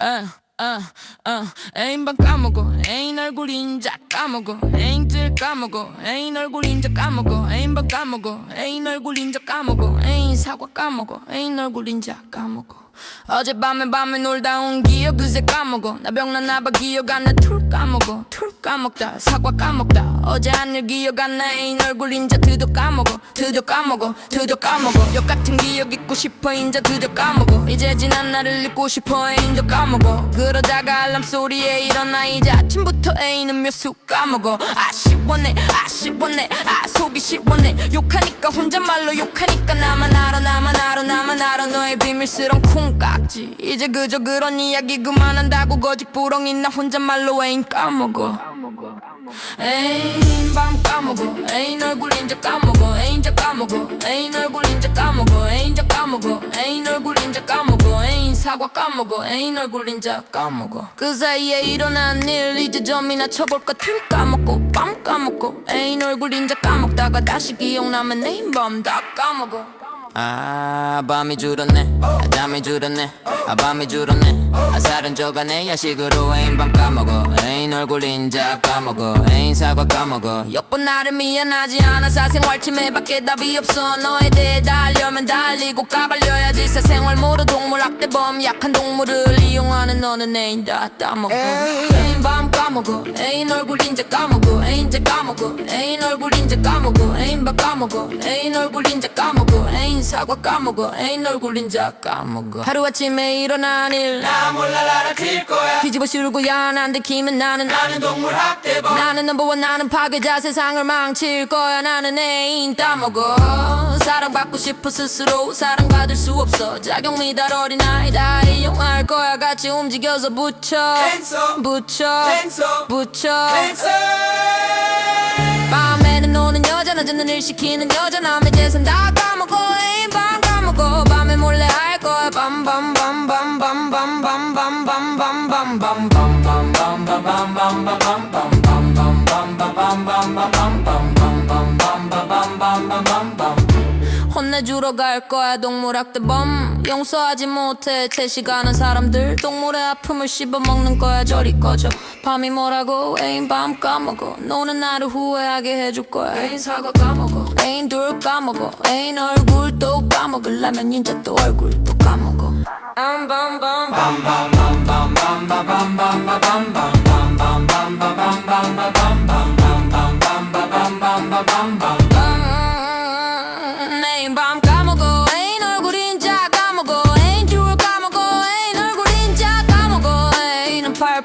어, 어, 어, 애인방 까먹어. 애인 얼굴 인자 까먹어. 애인들 까먹어. 애인 얼굴 인자 까먹어. 애인방 까먹어. 애인 얼굴 인자 까먹어. 애인 사과 까먹어. 애인 얼굴 인자 까먹어 어젯밤에 밤에 놀다 온 기억 그새 까먹어. 나 병난 나봐 기억 안 나. 툴 까먹어. 툴 까먹다. 사과 까먹다. 어제 한 일 기억 안 나 애인 얼굴 인자 드디어 까먹어. 드디어 까먹어. 드디어 까먹어. 역 같은 기억 잊고 싶어. 인자 드디어 까먹어. 이제 지난 날을 잊고 싶어. 애인도 까먹어. 그러다가 알람 소리에 일어나. 이제 아침부터 애인은 몇수 까먹어. 아 쉬워네 아쉬워네 아 속이 시원해. 욕하니까 혼잣말로 욕하니까 나만 알아 나만 알아 나만 알아. 너의 비밀스러운 콩깍지. 이제 그저 그런 이야기 그만한다고 거짓부렁이 나 혼잣말로 애인 까먹어 애인 밤 까먹어. 애인 얼굴 인자 까먹어. 애인 자 까먹어. 애인 얼굴 인자 까먹어. 애인 자 까먹어. 애인 얼굴 인자 까먹어. 애인 사과 까먹어. 애인 얼굴 인자 까먹어. 그 사이에 일어난 일 이제 점이나 쳐볼까 틀 까먹고 밤 까먹고. 애인 얼굴 인자 까먹다가 다시 기억나면 애인 밤 다. 까먹어 아 밤이 줄었네. 아, 잠이 줄었네. 아 밤이 줄었네. 아 살은 져가네 야식으로 애인 밤 까먹어. 애인 얼굴 인자 까먹어. 애인 사과 까먹어. 여보 나를 미안하지 않아. 사생활 침해밖에 답이 없어. 너에 대해 다 알려면 달리고 까발려야지. 사생활 모르 동물 학대범. 약한 동물을 이용하는 너는 애인 다 따먹어. 애인 밤 까먹어. 애인 얼굴 인자 까먹어. 애인 자 까먹어. 애인 얼굴 인자 까먹어. 애인 밤 까먹어. 애인 얼굴 인자 까먹어. 애인 사과 까먹어. 애인 얼굴 인자 까먹어. 하루아침에 일어난 일. 나 몰라 알아챌 거야. 뒤집어 씌우고 야안 들키면 나는 나는 동물 학대범. 나는 넘버원 나는 파괴자. 세상을 망칠 거야. 나는 애인 따먹어. 사랑받고 싶어 스스로 사랑받을 수 없어. 작용 미달 어린아이 다. 이용할 거야. 같이 움직여서 붙여. Hands 붙여. 붙여 밤에는 노는 여자 낮에는 일 시키는 여자 남의 재산 다 까먹어 애인 밤 까먹어 밤에 몰래 할 거야 혼내주러 갈 거야. 동물학대 범. 용서하지 못해. 채식하는 사람들 동물의 아픔을 씹어먹는 거야. 저리 꺼져. 밤이 뭐라고? 애인 밤 까먹어. 노는 나를 후회하게 해줄 거야. 애인 사과 까먹어. 애인 둘 까먹어. 애인 얼굴 또 까먹으려면 진짜 또 얼굴 또 까먹어. 음,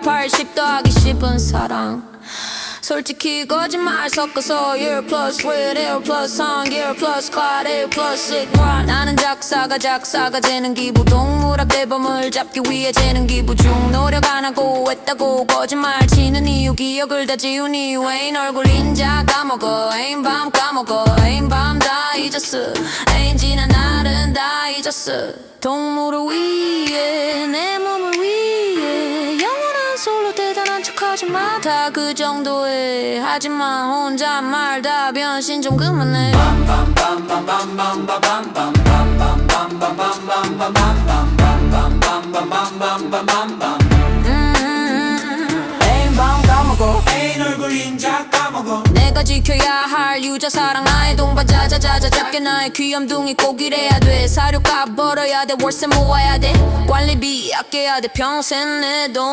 180 더하기 싶은 사랑. 솔직히 거짓말 섞어서 year plus with year plus song year plus cloud year plus ignore 나는 작사가 작사가 재는 기부. 동물학 대범을 잡기 위해 재는 기부 중. 노력 안 하고 했다고 거짓말 치는 이유. 기억을 다 지우니 왜인 얼굴 인자 까먹어. 애인 밤 까먹어. 애인 밤 다 잊었어. 애인 지난 날은 다 잊었어. 동물을 위해 내 몸을 위해 솔로 대단한 척 하지 마. 다 그 정도에. 하지만 혼잣말 다 변신 좀 그만해. 음, 지켜야 할 유자 사랑 나의 동반자 자자자 작게 나의 귀염둥이 꼭 이래야 돼. 사료값 벌어야 돼 월세 모아야 돼. 관리비 아껴야 돼 평생 내돈